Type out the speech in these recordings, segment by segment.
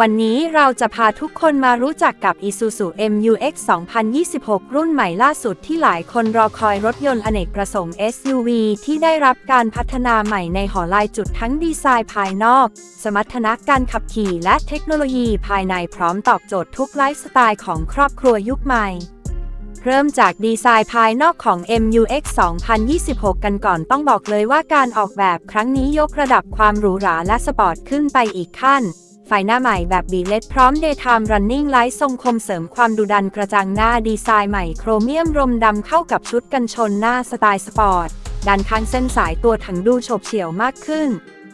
วันนี้เราจะพาทุกคนมารู้จักกับ Isuzu MU-X 2026 รุ่นใหม่ล่าสุดที่หลายคนรอคอยรถยนต์อเนกประสงค์ SUV ที่ได้รับการพัฒนาใหม่ในหอลายจุดทั้งดีไซน์ภายนอก สมรรถนะการขับขี่และเทคโนโลยีภายในพร้อมตอบโจทย์ทุกไลฟ์สไตล์ของครอบครัวยุคใหม่เริ่มจากดีไซน์ภายนอกของ MUX 2026 กันก่อนต้องบอกเลยว่าการออกแบบครั้งนี้ยกระดับความหรูหราและสปอร์ตขึ้นไปอีกขั้น ไฟหน้าใหม่แบบบีเลดพร้อม Daytime Running Light ทรงคมเสริมความดุดันกระจังหน้าดีไซน์ใหม่โครเมียมรมดำเข้ากับชุดกันชนหน้าสไตล์สปอร์ตด้านข้างเส้นสายตัวถังดูโฉบเฉี่ยวมากขึ้น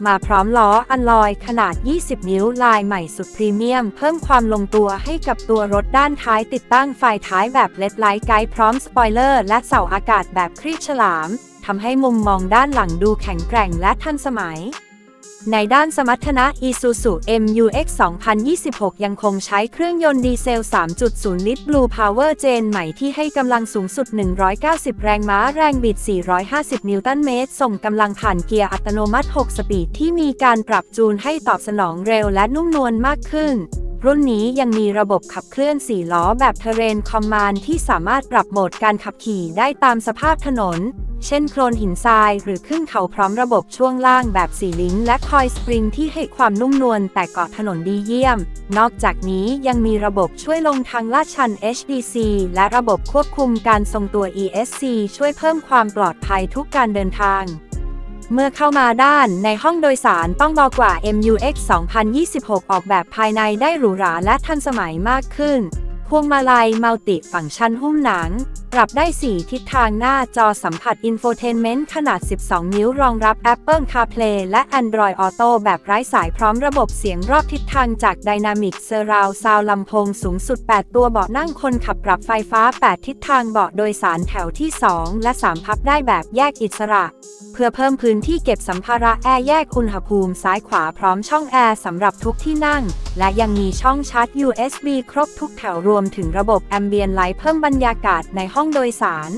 มาพร้อมล้ออันลอยขนาด 20 นิ้วลายใหม่สุดพรีเมียม เพิ่มความลงตัวให้กับตัวรถด้านท้ายติดตั้งไฟท้ายแบบเลดไลท์ไกด์พร้อมสปอยเลอร์และเสาอากาศแบบครีบฉลามทำให้มุมมองด้านหลังดูแข็งแกร่งและทันสมัย ในด้านสมรรถนะ Isuzu MU-X 2026 ยังคงใช้เครื่องยนต์ดีเซล 3.0 ลิตร Blue Power Gen ใหม่ที่ให้กำลังสูงสุด 190 แรงม้าแรงบิด 450 นิวตันเมตร ส่งกำลังผ่านเกียร์อัตโนมัติ 6 สปีดที่มีการปรับจูนให้ตอบสนองเร็วและนุ่มนวลมากขึ้น รุ่นนี้ยังมีระบบขับเคลื่อน 4 ล้อแบบเทเรนคอมมานที่สามารถปรับโหมดการขับขี่ได้ตามสภาพถนน เช่นโคลนหินทราย หรือขึ้นเขาพร้อมระบบช่วงล่างแบบสี่ลิงก์และคอยสปริงที่ให้ความนุ่มนวลแต่เกาะถนนดีเยี่ยม นอกจากนี้ยังมีระบบช่วยลงทางลาดชัน HDC และระบบควบคุมการทรงตัว ESC ช่วยเพิ่มความปลอดภัยทุกการเดินทางเมื่อเข้ามาด้านในห้องโดยสารต้องบอกว่า MUX 2026 ออกแบบภายในได้หรูหราและทันสมัยมากขึ้น พวงมาลัยมัลติฟังก์ชันหุ้มหนัง ปรับได้ 4 ทิศทางหน้าจอสัมผัสอินโฟเทนเมนต์ขนาด 12 นิ้วรองรับ Apple CarPlay และ Android Auto แบบไร้สายพร้อมระบบเสียงรอบทิศทางจาก Dynamic Surround Sound ลำโพงสูงสุด 8 ตัวเบาะนั่งคนขับปรับไฟฟ้า 8 ทิศทางเบาะโดยสารแถวที่ 2 และ 3 พับได้แบบแยกอิสระ เพื่อเพิ่มพื้นที่เก็บสัมภาระแอร์แยกอุณหภูมิซ้ายขวาพร้อมช่องแอร์สำหรับทุกที่นั่ง และยังมีช่องชาร์จ USB ครบทุกแถวรวมมถึงระบบ Ambient Light เพิ่มบรรยากาศในห้องโดยสาร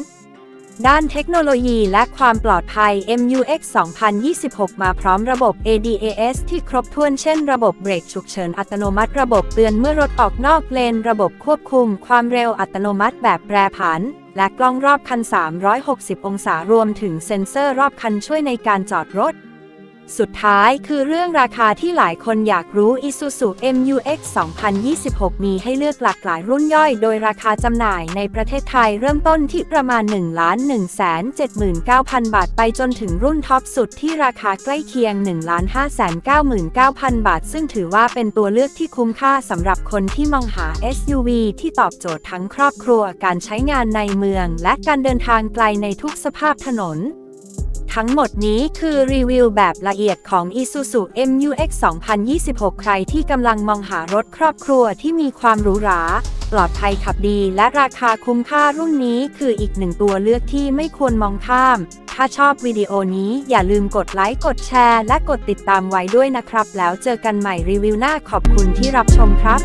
ด้านเทคโนโลยีและความปลอดภัย MUX 2026 มาพร้อมระบบ ADAS ที่ครบถ้วนเช่นระบบเบรกฉุกเฉินอัตโนมัติ ระบบเตือนเมื่อรถออกนอกเลน ระบบควบคุม ความเร็วอัตโนมัติแบบแปรผัน และกล้องรอบคัน 360 องศารวมถึงเซ็นเซอร์รอบคันช่วยในการจอดรถ สุดท้ายคือเรื่องราคาที่หลายคนอยากรู้ Isuzu MU-X 2026 มีให้เลือกหลากหลายรุ่นย่อย โดยราคาจำหน่ายในประเทศไทยเริ่มต้นที่ประมาณ 1 1 7 9 0 0 0 บาท ไปจนถึงรุ่นท็อปสุดที่ราคาใกล้เคียง 1 5 9 9 0 0 0 บาท ซึ่งถือว่าเป็นตัวเลือกที่คุ้มค่าสำหรับคนที่มองหา SUV ที่ตอบโจทย์ทั้งครอบครัว การใช้งานในเมือง และการเดินทางไกลในทุกสภาพถนน ทั้งหมดนี้คือรีวิวแบบละเอียดของ Isuzu MU-X 2026 ใครที่กำลังมองหารถครอบครัวที่มีความหรูหรา ปลอดภัยขับดีและราคาคุ้มค่ารุ่นนี้คืออีกหนึ่งตัวเลือกที่ไม่ควรมองข้าม ถ้าชอบวิดีโอนี้อย่าลืมกดไลค์ กดแชร์ และกดติดตามไว้ด้วยนะครับ แล้วเจอกันใหม่รีวิวหน้าขอบคุณที่รับชมครับ